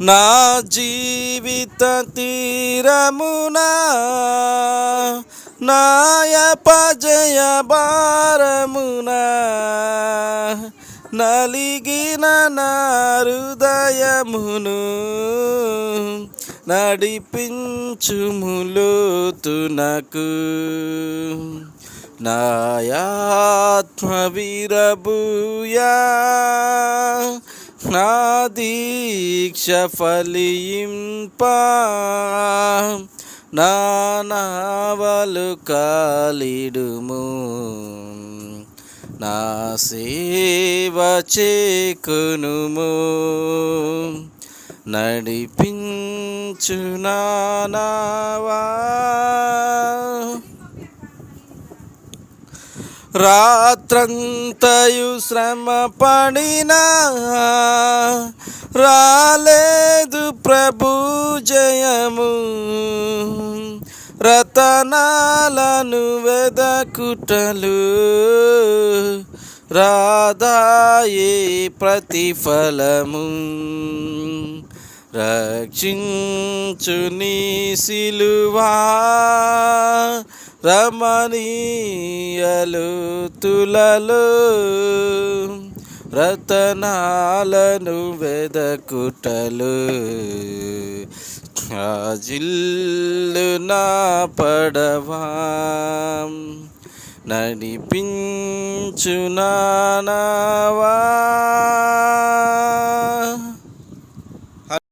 నా జీవిత తీరమునా నాయపజయ భారమునా నలిగిన నా హృదయమును నడిపించుములోతునకు నాయాత్మ విరబూయా నా దీక్ష ఫలింప నా నావలు కాలిడుము. నా సేవ చేకునుము. నడిపించు నావా రాత్రంతయు శ్రమ పడినా రాలేదు ప్రభు జయము. రతనాలను వెదకుటలు రాధాయే ప్రతిఫలము. రక్షించు నీ సిలువా. రమణీయలు తులలో రతనాలను వెదకుటలు. జిల్లు నా పడవా నడిపించు నానావా